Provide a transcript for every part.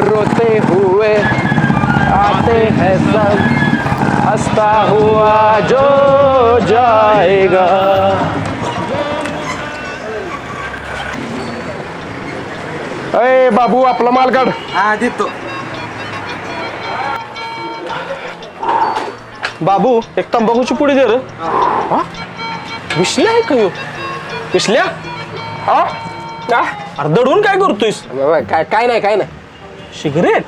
रोते हुए आते हैं सब। हंसता हुआ जो जाएगा। अय बाबू आपला माल काढ हा देतो. बाबू एक तंबाखूची पुडी दे रे. हा. विसल्या आहे का ह्यो? विसल्या हा? का? अरे दडून काय करतोयस? काय काय नाही काय नाही. सिगरेट?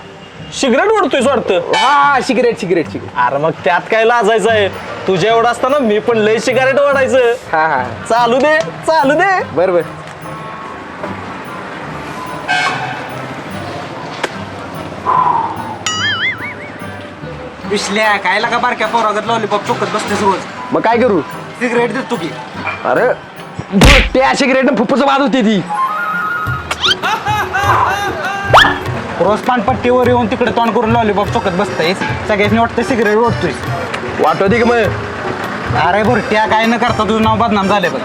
सिगरेट ओढतोयस वाटतं. हा सिगरेट सिगरेट सिगरेट. अरे मग त्यात काय लाजायचं आहे? तुझ्या एवढं असताना मी पण लय सिगारेट ओढायचं. हा हा. चालू दे चालू दे. बर बर. विसल्या काय लागा बारक्या पोरागत लॉलीपॉप चोकत बसतेस रोज? मग काय करू? सिगरेट देतो की. अरे त्या सिगरेट फुफ्फुस बाद होती ती. रोज पानपट्टीवर येऊन तिकडे तोंड करून लॉलीपॉप चोकत बसतायस. सगळ्यांनी वाटतं सिगरेट ओढतोय वाटवते की मग? अरे बुरट्या काय न करता तुझं नाव बदनाम झाले बघ.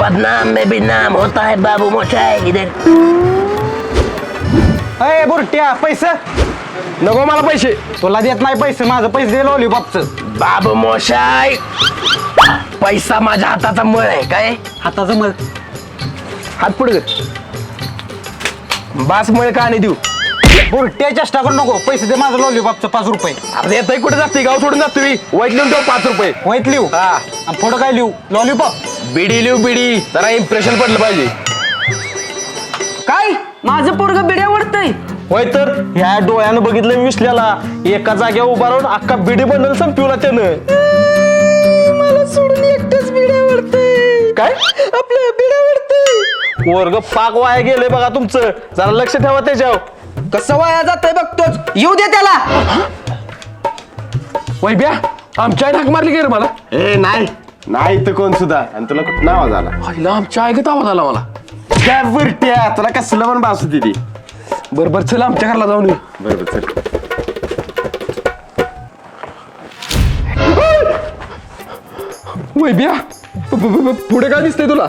बदनाम में भी नाम होता है बाबू मोशाय इधर। अय बुरट्या पैसे? नको मला पैसे. तुला देत नाही पैसे माझं पैसे दे लॉलीपॉपचं बाबू मोशाय पैसा माझ्या हाताचा मळ आहे काय? हाताचं मग हात पुढे कर. बास मळ का आणि देऊ? बुरट्या चेष्टा करू नको. पैसे दे माझं लॉलीपॉपचं पाच रुपये. अरे येतोय कुठे जाते? गाव सोडून जातो मी. वाईट लिहून ठेव पाच रुपये. वाईट लिहू? हा. आणि पुढं काय लिहू? लॉलीपॉप बिडी लिहू बिडी. जरा इम्प्रेशन पडलं पाहिजे. काय? माझं पोरग बिड्या ओढतय. होय तर? ह्या डोळ्यानं बघितलं मी विसल्याला. एका जाग्यावर उभा राहून अख्खा बिडी बंडल संपवला त्यानं. मला सोडून एकटच बिड्या ओढतय. काय? आपल्या बिड्या ओढतय. वर्ग पाक वाया गेले बघा तुमचं. जरा लक्ष ठेवा त्याच्यावर. कसं वाया जातंय बघतोच येऊ दे त्याला. वैब्या आमच्या आईने हाक मारली की रे मला? ए नाही. नाही तर कोण सुद्धा. आणि तुला कुठं आवाज आला? आईला आमच्या ऐकत आवाज आला मला. काय बुरट्या. तुला कसलं पण बास होती ती. बरं बरं चल आमच्या घरला जाऊन येऊ. बरोबर चल. वैब्या प- प- प- पुढे काय दिसतंय तुला?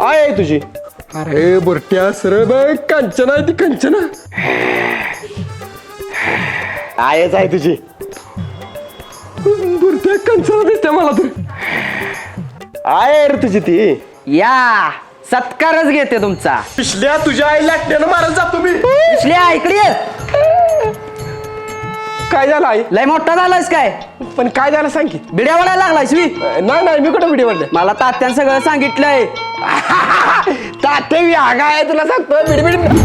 आय आहे तुझी. अरे बुरट्या सरळ बघ. कंचना आहे ती कंचना. आयच आहे तुझी. बुरट्या कंचना दिसते मला तर. आय रे तुझी ती. या सत्कारच घेते तुमचा. पिशल्या तुझ्या आई लाटण्यानं मारत जातो मी. पिशल्या इकडे ये. काय झालं आई लय मोठा झालायस काय पण काय झालं सांग की बिड्या ओढायला लागलायस मी नाही नाही मी कुठं व्हिडिओ वरले मला तात्यानं सगळं सांगितलंय ताते मी आगा आहे तुला सांगतो बिडबिड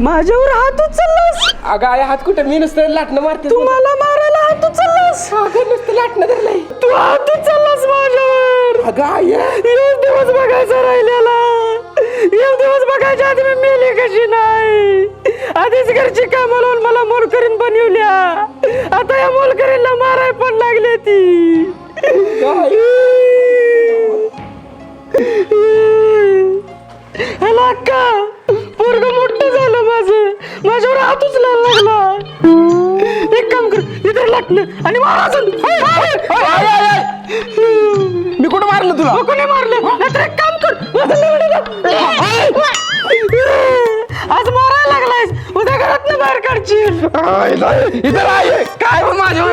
माझ्यावर हात उचललास अगं आई हात कुठे मी नुसतं लाटणं मारते तू मला मारायला उचललास अगं नुसतं लाटणं धरलंय. तू हात उचललास माझ्यावर. अगं आई. एक दिवस बघायचा राहिलेला. एक दिवस बघायच्या आधी मी मेले कशी नाही? आधीच घरची कामं लावून मला मोलकरीन बनवल्या. आता या मोलकरीनला माराय पण लागले ती. हॅलो अक्का. लागलं आणि मारा अजून. हाय, हाय, हाय, हाय, हाय, हाय. मी कुठं मारलं तुला? कोणी मारलं? नाहीतर एक काम कर. माझं लवडं लाव. आज मारायला लागलायस. उद्या घरात बाहेर काढशील. नाही, इथं काय पण माझ्या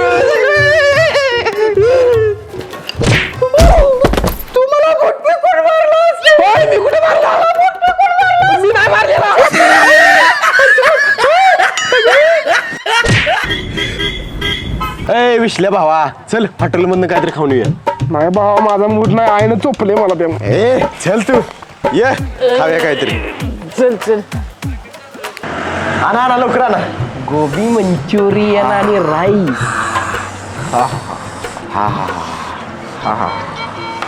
ए विश्ल्या भावा चल हॉटेल मधनं काहीतरी खाऊन येऊया. नाही भावा माझा मूड नाही आईनं चोपले मला ते. ए चल तू ये खाऊया काहीतरी. चल चल. आणा आणा लवकर आणा. गोबी मंचुरियन आणि राईस.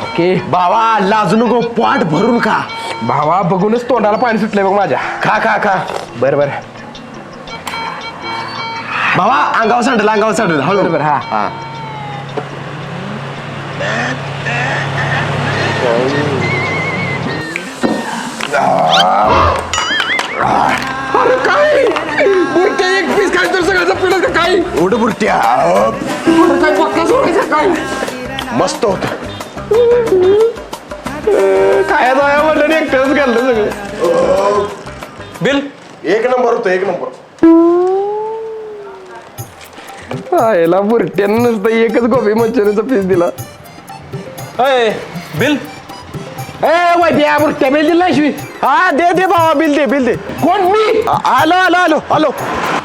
ओके. भावा लाजू नको पोट भरून खा. भावा बघूनच तोंडाला पाणी सुटलंय बघ माझ्या. खा खा खा. बर बर. भावा अंगावर सांडल अंगावर सांडल हळू बरोबर, हा. हा अरे काय एक पीस काय तर सगळ्याचं काय उड बुरट्या काय पक्का सोडायचा काय मस्त होत काय जाया म्हणलं एकटंच घाललं सगळं बिल एक नंबर होतं एक नंबर आयला बुरट्यानं नुसतं एकच गोबी मंचुरियनचा पीस दिला. अय बिल. ए बुरट्या. बिल दिला शिवी. हा दे दे भावा बिल दे बिल दे. कोण मी? आ- आलो आलो आलो आलो.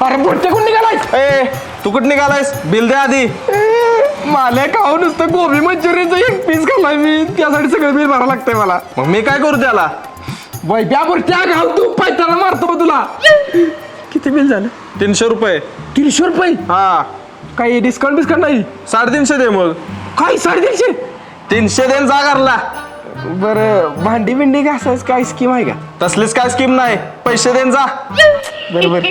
अरे बुरट्या कोण निघालाय ए तू कुठं निघालायस? बिल दे आधी. मला खाऊ नुसतं गोबी मंचुरियनचा एक पीस खाल्लाय मी? त्यासाठी सगळं बिल भरावं लागतंय मला. मग मी काय करू त्याला? वैद्या बुरट्या घाल तू पैताना मारतो बा तुला. किती बिल झालं? तीनशे रुपये. तीनशे रुपये? हा. काही डिस्काउंट बिस्काउंट नाही? साडेतीनशे दे मग. काय साडेतीनशे? तीनशे देन जा घरला बरं भांडी बिंडी घासायच काय स्कीम आहे का? तसलीच काय स्कीम नाही. पैसे देन जा. बरोबर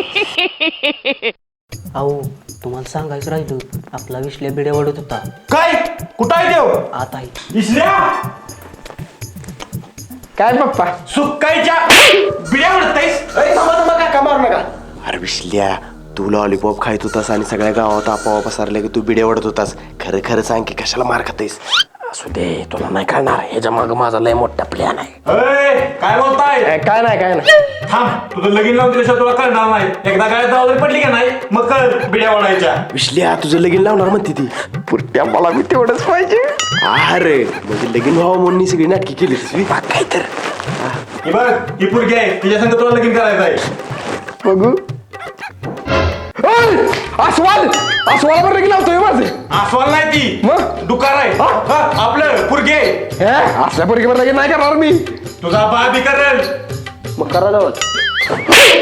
अहो तुम्हाला सांगायचं राहिलं आपला विश्ल्या बिड्या वडत होता. काय? कुठं आहे देव आता आहे. इसल्या काय पप्पा? सुकायच्या बिड्या उडतायस काका मारू नका. अरे विसल्या तू लॉलीपॉप खायत होतास आणि सगळ्या गावात आपोआप पसरले की तू बिडे ओढत होतास. खरं खरं सांग की कशाला मार खातेस? असू दे तुला नाही कळणार. ह्याच्या माग माझा लय मोठा प्लॅन आहे. काय बोलताय? काय नाही काय नाही. थांब तुझं लगीन लावून दिल्याशिवाय तुला कळणार नाही. एकदा काय जबाबदारी पडली का नाही मग कळ बिड्या ओढायच्या. विसल्या तुझं लगीन लावणार म्हणते ती. पुरट्या मला मी तेवढंच पाहिजे. अरे म्हणजे लगीन व्हावं म्हणून ही सगळी नाटकी केली तुझी काय तर. ही बघ ही पुरगी आहे. तिच्या संग तुला लगीन करायचं आहे. बघू. अस्वल अस्वल बरं की लावतोय माझे. आसवाल नाही ती. मग? दुकार आहे. हा, आपलं पुरगे हे असल्या पोरगी बरं नाही करणार मी. तुझा बा बी करेल. मग करा लावल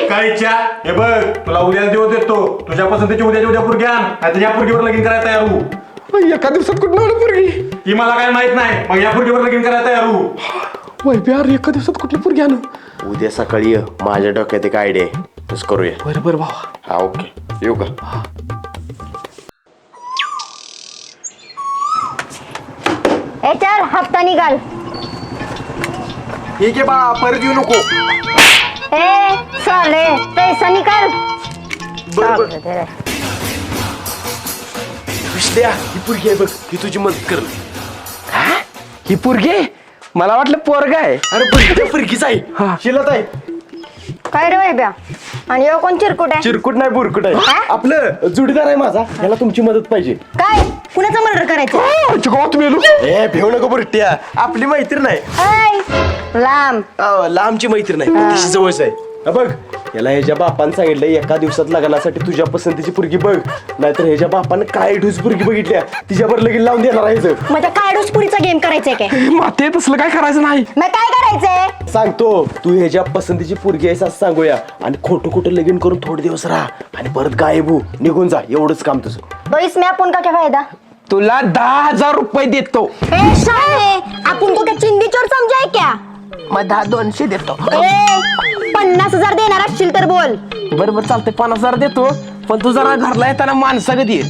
कायच्या हे बघ तुला उद्या दिवस देतो. तुझ्या पसंतीची उद्याच्या उद्या पुरगी आण. नाही या पुरगीवर लगीन करायला तयार हो एका दिवसात कुठं आलं पोरगी? ती मला काय माहीत नाही. मग या पुरगीवर लगीन करायला तयार हो वय बिहार एका दिवसात कुठली पोरगी आणू? उद्या सकाळी ये. माझ्या डोक्यात एक आयडिया आहे. तसं करूया बरं बरं भावा हा ओके येऊ का याच्यावर हप्ता निघाल ठीक आहे बा परत येऊ नको ए साले पैसा निकाल बरोबर विसल्या ही पुरगी आहे बघ ही तुझी मदत कर ही पोरगी मला वाटलं पोरग आहे अरे पण त्या पुरगीच आहे शिलत आहे काय रे वैब्या आणि यो कोण चिरकुट आहे? चिरकुट नाही बुरकुट आहे? आपलं जुडीदार आहे माझा. याला तुमची मदत पाहिजे. काय? कुणाचं मर्डर करायचं? मेलू ए भेऊ नको बुरट्या. आपली मैत्रीण आहे. लांब. लांबची मैत्रीण आहे. जवळच आहे. हा बघ. याला ह्याच्या बापानं सांगितलं एका दिवसात लग्नासाठी तुझ्या पसंतीची पुरगी बघ. नाहीतर ह्याच्या बापानं काय ढूस पुरगी बघितल्या तिच्यावर लगीन लावून देणार आहे. माझ्या काढूस पुरीचा गेम करायचंय काय? माते तसलं काय करायचं नाही. मग काय करायचंय? सांगतो तू ह्याच्या पसंतीची पुरगी आहेस असं सांगूया. आणि खोटं खोटं लगीन करून थोडे दिवस राहा. आणि परत गायब हो. निघून जा एवढंच काम तुझं. तो इसमें आपण का क्या फायदा? तुला दहा हजार रुपये देतो. ए शाळे आपण तो क्या चिंदी चोर समजाय क्या? मग दहा दोनशे देतो. ए पन्नास हजार देणार असशील तर बोल. बरं बरं चालतंय. पन्नास हजार देतो पण तू जरा घरला येताना माणसा कधी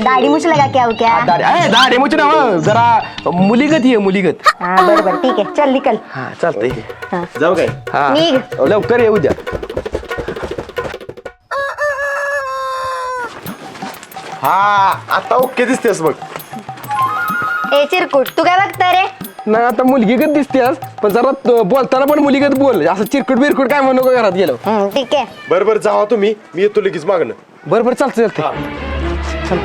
दाढी मुछ लगा क्या हो क्या? दाढे. मुची ना जरा मुलीगत ये मुलीगत. हा बरोबर ठीक आहे. चल निकल. हा चालतंय. जाऊ काय? हा. निघ. लवकर ये उद्या हा आता ओके दिसतेस बघ. ए चिरकुट तू काय बघता रे? नाही आता मुलगीगत दिसतेस पण जरा त- बोलताना पण मुलीगत बोल. असं चिरकुट बिरकुट काय म्हणू नको घरात गेलो ठीक आहे. बरं बरं जावा तुम्ही. मी येतो लगेच मागणं बरं बरं चालतंय चालतंय.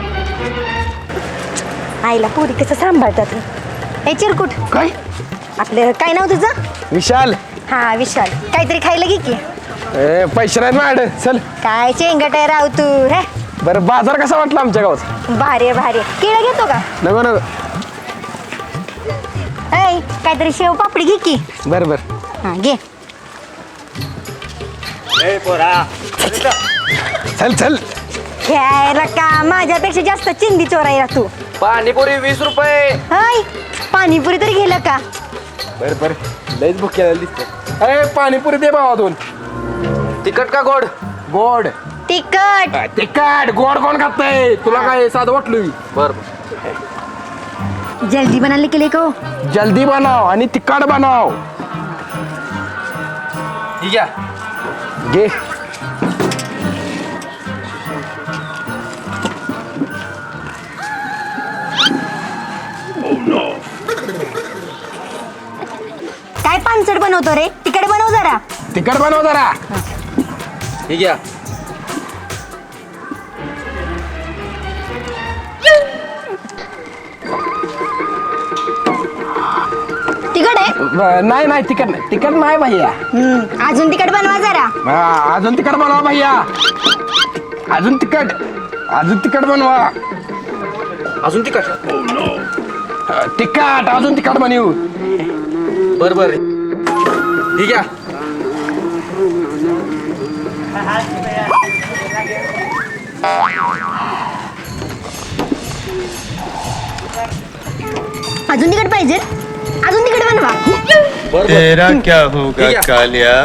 आईला पुरी कसं सांभाळतात ए चिरकुट. काय? आपलं काय नाव तुझं? विशाल. हा विशाल. काहीतरी खायला घे की. ए, पैसे नाहीत मॅड चल. काय चेंगट आहे राव तू रे बरं बाजार कसा वाटला आमच्या गावात भारी आहे भारी आहे. केळं घेतो का? नको नको. ऐ काहीतरी शेव पापडी घे की. बरं बरं. हा घे. चल चल. घ्यायला का? माझ्यापेक्षा जास्त चिंदी चोर आहे तू. पाणीपुरी वीस रुपये. हाय? पाणीपुरी तरी गेलं का? बरं बरं. लईच भूक केलेलं दिसतं. अरे पाणीपुरी दे भावा दोन. तिखट का गोड? गोड. तिखट. तिखट. गोड कोण खातंय? तुला काय साधं वाटलं? बरं. जल्दी बनाने के लिए कहो जल्दी बनाव आणि तिखट बनाओ. ठीक है ये काय पानसड बनवतो रे? तिकडे बनव जरा. तिखट बनव जरा. ठीक आहे. ब- नाही नाही तिकट नाही. तिकट नाही भैया. हम्म, अजून तिकड बनवा जरा. हा, अजून तिकट बनवा भैया. अजून तिकट अजून तिकट बनवा. अजून तिकट तिकट अजून तिकट बनवू. बर बर. ठीक आहे. अजून तिकड पाहिजे? अजून तिकड बनवा. तेरा क्या होगा कालिया?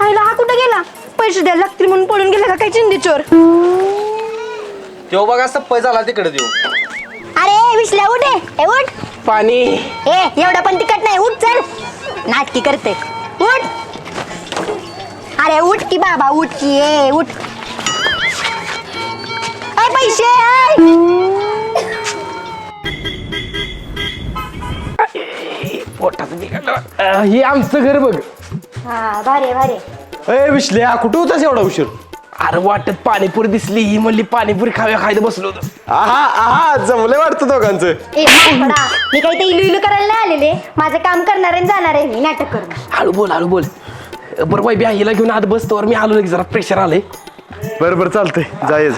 आईला हा कुठं गेला? पैसे द्यायला लागतील म्हणून पडून गेला का काय चिंदी चोर? तेव्हा बघा सप्पय झाला तिकडे देऊ. अरे विसल्या उठ ए, ए उठ. पाणी. ए एवढा पण तिकट नाही. उठ चल. नाटकी करते. उठ. अरे उठ की बाबा उठ की. ए उठ. अय पैसे बिघडलं हे आमचं घर बघ. हा भारी भारी अय विश्ल्या कुठं होतास एवढा उशीर? अरे वाटत पाणीपुरी दिसली ही म्हणली पाणीपुरी खाव्या खायला बसलो होतो. आहा आहा जमलंय वाटतं दोघांचं. ए मी काही ते इलू इलू करायला नाही आलेले. माझं काम करणार आणि जाणार आहे मी नाटक करून हळू बोल हळू बोल. बरं बाई हिला घेऊन आत बसतोवर मी आलो की जरा प्रेशर आलंय. बरं बरं चालतंय. जायच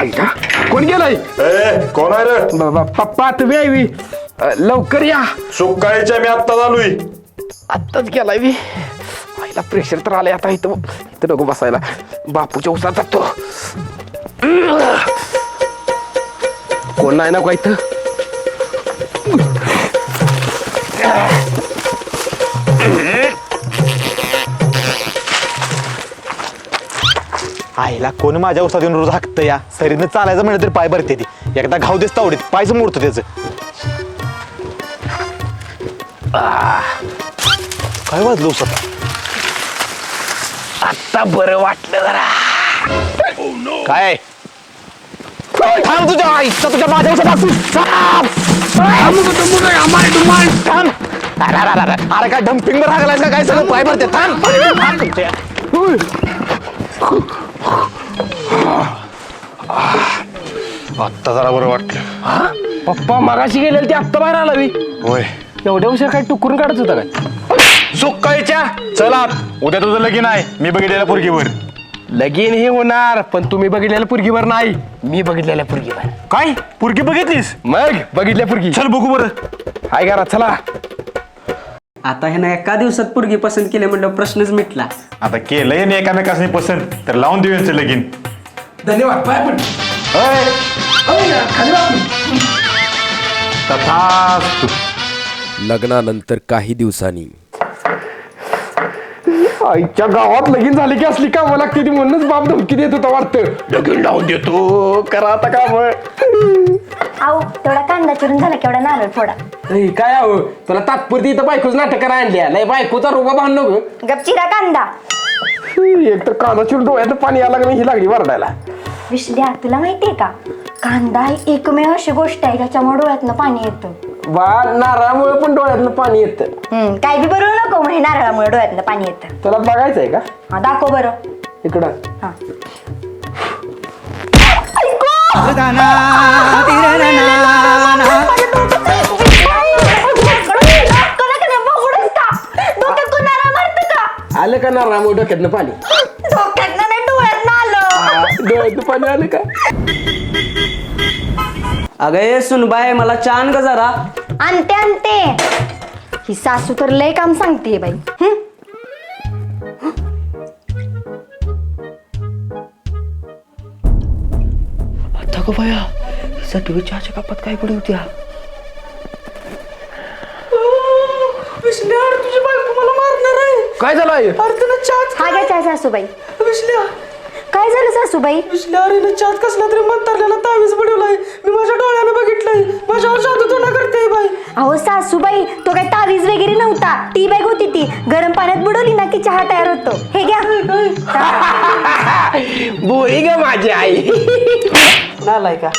ऐका कोण गेलाय? कोण आहे रे? बाबा पप्पा तुम्ही यावी लवकर या. सुकाळीच्या मी आत्ता चालूय. आत्ताच गेलाय मी आईला प्रेशर तर आलंय आता इथं इथं नको बसायला. बापूच्या उसात जातो. कोण नाही ना का इथं? आईला कोण माझ्या उसात येऊन रोज हाकतं या? सरीनं चालायचं म्हणलं तरी पाय भरते ती. एकदा घाव देस तावडीत पायचं मोडतं त्याचं. काय वाजलं उसात? आता बरं वाटलं जरा. काय? थांब तुझ्या आईचा तुझ्या माझ्या उसात असू. थांब. थांब. अरे, अरे, अरे, अरे. काय डम्पिंग का? काय सगळं? पाय भरते. थांब. थांब. आत्ता जरा बरं वाटलं. पप्पा मगाशी गेलेले ते आत्ता बाहेर आला मी होय. एवढ्या उशीर काय टुकरून काढत होता काय? सुकाळीच्या चला उद्या तुझं लगीन आहे. मी बघितलेल्या पोरगीवर. लगीन हे होणार पण तुम्ही बघितलेल्या पुरगीवर नाही. मी बघितलेल्या पुरगीवर. काय? पोरगी बघितलीस? मग बघितल्या पुरगी. चल बघू बरं. हाय करा चला. आता ह्यानं एका दिवसात पोरगी पसंत केले म्हणलं प्रश्नच मिटला. आता केलंय ना एकामेकासनी पसंत तर लावून देऊ यांचं लगीन. धन्यवाद. पाय पण. तथास्तु. लग्नानंतर काही दिवसांनी. आईच्या गावात लगीन झाली की असली कामं लागते ती म्हणूनच बाप धमकी देत होता वाटतं. लगीन लावून देतो. करा आता काम. आहो तेवढा कांदा चिरून झाला केवढा नारळ फोडा. काय आहो? तुला तात्पुरती इथं बायकोच नाटक करा आणल्या नाही बायकोचा रोगा बांध नको गपचिरा कांदा. एक तर कांदा चिरून डोळ्यात पाणी यायला लागलं ही लागली वरडायला. विश्ल्या तुला माहितीये का? कांदा ही एकमेव अशी गोष्ट आहे ज्याच्यामुळे डोळ्यातनं पाणी येतं. बा नारळामुळे पण डोळ्यातनं पाणी येतं. हम्म, काय बी बरोबर नको म्हणे नारळामुळे डोळ्यातनं पाणी येतं. तुला बघायचंय का? हा दाखव बरं. इकडं. हा. डोक्यात आलं का डोक्यातनं पाणी. डोक्यातनं नाही डोळ्यातनं आलं. डोळ्यातनं पाणी आलं का? अगं ये सुनबाय मला छान ग जरा. आणते आणते. ही सासू तर लय काम सांगते बाई. हं? आता गो बाया सटवी चहाच्या कपात काय पडी होती काय झालं आई? हा घ्या चहा सासूबाई. काय झालं सासूबाई? विश्लेषण चात कसला तरी मंतरलेला तावीज बुडवलाय. मी माझ्या डोळ्यानं बघितलंय. माझ्यावर जादू तो करते बाई. अहो सासूबाई तो काय तावीज वगैरे नव्हता. टी बॅग होती ती. गरम पाण्यात बुडवली ना की चहा तयार होतो. हे घ्या. बोई ग माझी आई. नालाय का?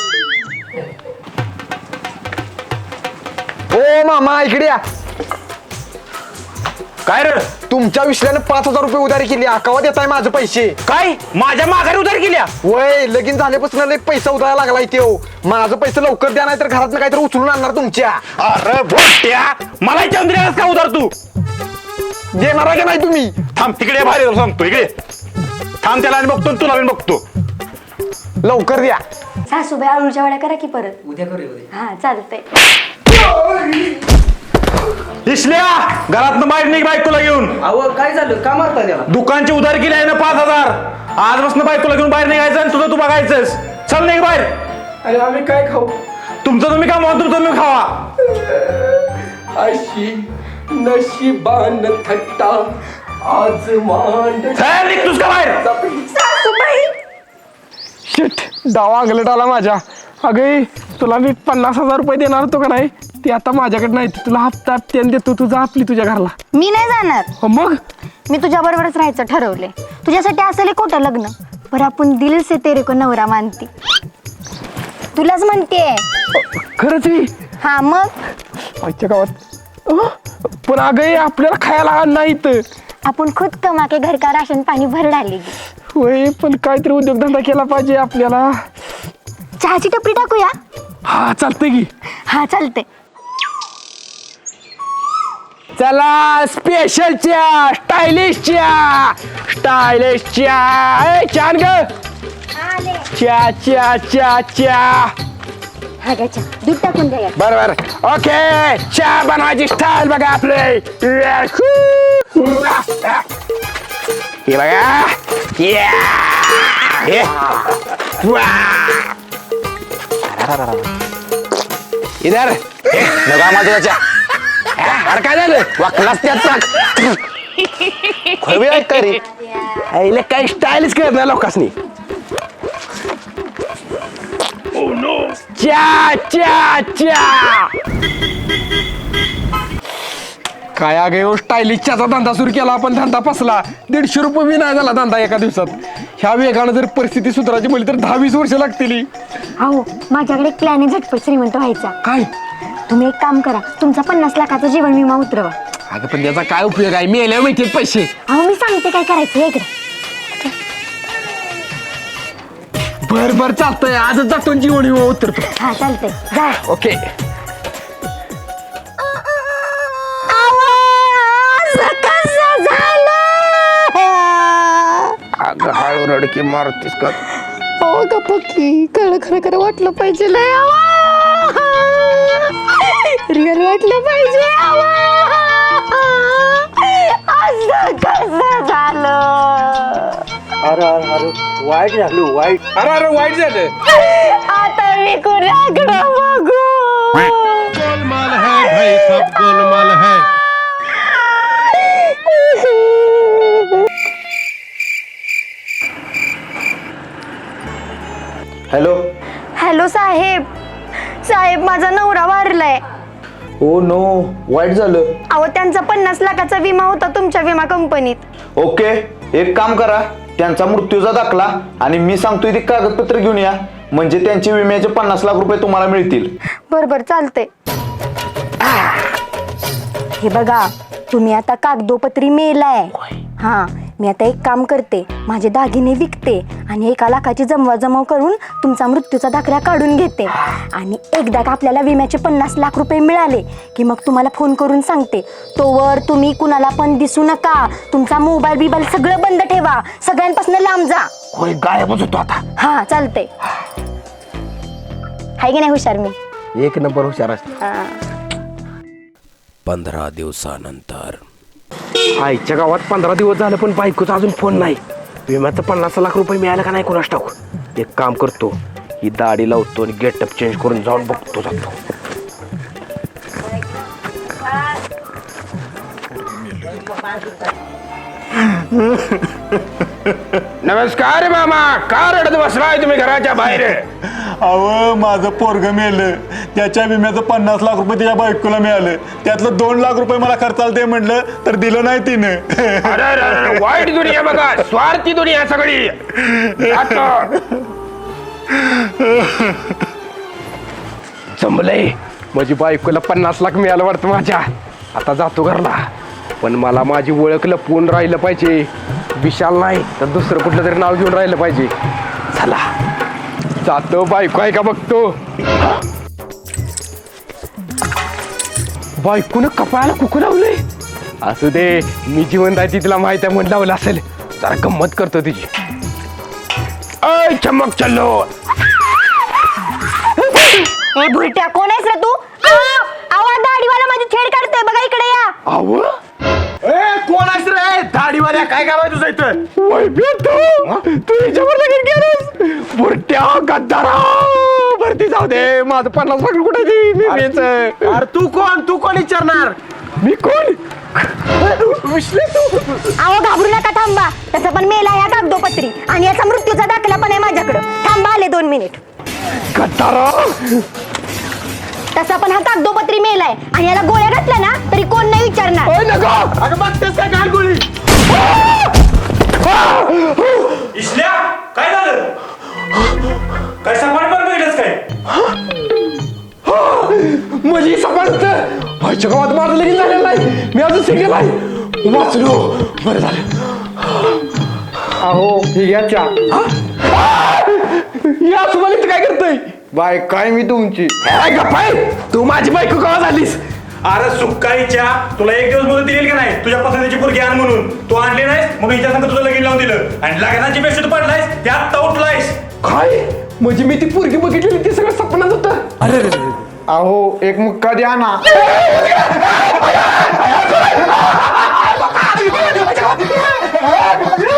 ओ मामा इकडे या. काय रे? तुमच्या विश्ल्यानं पाच हजार रुपये उधारी केली. अकावा देताय माझे पैसे? काय? माझ्या माघारी उधार केल्या? वय लगीन झाल्यापासून लय पैसा उधारा लागलाय त्यो. माझं पैसे लवकर द्या नाही तर घरात काहीतरी उचलून आणणार तुमच्या. अरे भोट्या! मला चंद्रियास का उधार तू? देणार आहे का नाही तुम्ही? थांब तिकडे बाहेर येतो सांगतो इकडे थांब त्याला आणि बघतो तुला आणि बघतो. लवकर द्या. सासूबाई आळूच्या वड्या करा की परत. उद्या करूया उद्या. हा चालतंय. इसल्या घरातनं बाहेर निघ बायकोला घेऊन. अहो काय झालं? का मारता त्याला? दुकानची उधार केली आहे ना पाच हजार. आजपासून बायकोला घेऊन बाहेर निघायचं आणि तुझं तू बघायचंस. चल निघ बाहेर. अरे आम्ही काय खाऊ? तुमचं तुम्ही कमावा तुमचं तुम्ही खावा. अशी नशिबान थट्टा आज मांड चल निघतोस का बाहेर. सासूबाई. शिट डावा अंगलट आला माझ्या. अगे तुला मी पन्नास हजार रुपये देणार होतो का नाही? ते आता माझ्याकडे नाही तुला हप्ता हप्त्याने देतो तुझा आपली तुझ्या घरला. मी नाही जाणार. हो मग? मी तुझ्या बरोबरच राहायचं ठरवले तुझ्यासाठी असेल खोटं लग्न पर आपण दिल से तेरे को नवरा मानती. तुलाच म्हणतेय खरंच मी? हा मग? आजच्या गावात. अं? पण अगं हे आपल्याला खायला नाही तर आपण खुद कमा के घर का राशन पाणी भर डालेगी होय पण काहीतरी उद्योगधंदा केला पाहिजे आपल्याला. चहाची टपरी टाकूया? हा चालतंय की. हा चालते चला स्पेशलच्या स्टायलिशच्या स्टायलिशच्या ए छान ग. च्या च्या च्या च्या. हा घ्या चहा. दूध टाकून द्या यात. बर बर. ओके चहा बनवायची स्टाईल बघा आपले. हे बघा. Yeah. हे. वा. इधर। हे, बघा माझं अरे काय झालं वाकलाच त्यात टाक। खोबी आहे का रे? आईला काही स्टाईलच करत नाही लोकांनी च्या च्या च्या. काय अगे स्टायलिशच्याचा धंदा सुरू केला आपण धंदा फसला. दीडशे रुपये मी नाही झाला धंदा एका दिवसात. ह्या वेगानं जर परिस्थिती सुधारायची म्हणली तर दहा वीस वर्ष लागतील अहो माझ्याकडे एक प्लॅन आहे झटपट श्रीमंत व्हायचा. काय? तुम्ही एक काम करा तुमचा पन्नास लाखाचा जीवन विमा उतरवा. अगं पण त्याचा काय उपयोग आहे? मेल्या माहिती पैसे. अहो मी सांगते काय करायचं हे इकडे. बर बर चालतंय. आजच जातो जीवन विमा उतरतो. हा चालतंय. जा. ओके अगं हळू रडकी मारतीस का? हो का पक्की कळ खरं खरं वाटलं पाहिजे लय रिअल वाटलं पाहिजे असं कसं झालं? अरे अरे अरे वाईट झालं वाईट. अरे अरे वाईट झालं. आता मी कुणाकडं बघू? गोलमाल है भाई सब गोलमाल है। हॅलो? हॅलो साहेब. साहेब माझा नवरा वारलाय. Oh no. वाईट झालं. अहो त्यांचा पन्नास लाखाचा विमा होता तुमच्या विमा कंपनीत. ओके. एक काम करा. त्यांचा मृत्यूचा दाखला आणि मी सांगतोय ते कागदपत्र घेऊन या. म्हणजे त्यांचे विम्याचे पन्नास लाख रुपये तुम्हाला मिळतील. बर बर चालते हे बघा तुम्ही आता कागदोपत्री मेलाय. हा. मी आता एक काम करते. माझे दागिने विकते आणि एका लाखाची जमवा जमव करून तुमचा मृत्यूचा दाखला काढून घेते. आणि एकदा का आपल्याला विम्याचे पन्नास लाख रुपये मिळाले की मग तुम्हाला फोन करून सांगते. तोवर तुम्ही कुणाला पण दिसू नका. तुमचा मोबाईल बिबाईल सगळं बंद ठेवा. सगळ्यांपासून लांब जा. होय गायबच होतो आता. हा चालते हाय की नाही हुशार मी? एक नंबर हुशार असते. हा. पंधरा दिवसानंतर. आईच्या गावात पंधरा दिवस झालं पण बायकोचा अजून फोन नाही. विम्याचं पन्नास लाख रुपये मिळालं का नाही कोणास ठाऊक? एक काम करतो ही दाढी लावतो आणि गेटअप चेंज करून जाऊन बघतो जातो. नमस्कार मामा का रडत बसलाय तुम्ही घराच्या बाहेर? अव माझं पोरग मेलं. त्याच्या विम्याचं पन्नास लाख रुपये त्याच्या बायकोला मिळालं. त्यातलं दोन लाख रुपये मला खर्चाला ते म्हणलं तर दिलं नाही तिनं. अरे अरे, अरे, वाईट दुनिया बघा. स्वार्थी दुनिया सगळी. आता. जमलंय. माझी बायकोला पन्नास लाख मिळालं वाटतं माझ्या. आता जातो घरला. पण मला माझी ओळख लपवून राहिलं पाहिजे. विशाल नाही तर दुसरं कुठलं तरी नाव घेऊन राहिलं पाहिजे. चला. जातो बायको आहे का बघतो बायकोनं कपाळाला कुकू लावलंय असू दे मी जिवंत आहे ती तिला माहिती आहे म्हणून लावलं असेल जरा गंमत करतो तिची अय चमक चल्लो ए भुलट्या कोण आहेस रे तू आवाज दाढीवाला माझी छेड काढतोय बघा इकडे या आव ए कोण आहेस दाढीवाल्या काय आहे तुझं इथं? तू तू हिच्यावर लगेच गेलास? बुरट्या गद्दारा! भरती जाऊ दे माझं पन्नास लाख कुठे दे मी अरे तू कोण? तू कोण विचारणार? मी कोण? विसले तू आहो घाबरू नका थांबा. तसं पण मेला या कागदोपत्री. आणि याचा मृत्यूचा दाखला पण आहे माझ्याकडं. थांबा आले दोन मिनिट. गद्दारा! तसा पण हा कागदोपत्री मेलाय. आणि याला गोळ्या घातल्या ना तरी कोण नाही विचारणार. ओय नको! अगं काय गोळी इसल्या काय झालं? काय सपाट पण बघितलंच काय? माझी सपाट व्हायच्या गावात माझं लगीन झालेलं नाही. मी अजून सिंगल आहे वाचलो. बरं झालं. अहो ही घ्या चा या तुम्हाला काय करतोय? बाय काय मी तुमची? तू माझी बायको कवा झालीस? अरे सुक्काईच्या तुला एक दिवस मुदत दिली का नाही? तुझ्या पसंतीची पोरगी आण म्हणून. तू आणली नाहीस मग हिच्या संग तुझं लगीन लावून दिलं. आणि लग्नाची बेस्ट तू पडलायस त्यात उठलायस. काय? म्हणजे मी ती पोरगी बघितलेली ती सगळं सपनात होतं. अरे. अहो एक मुक्का द्या ना.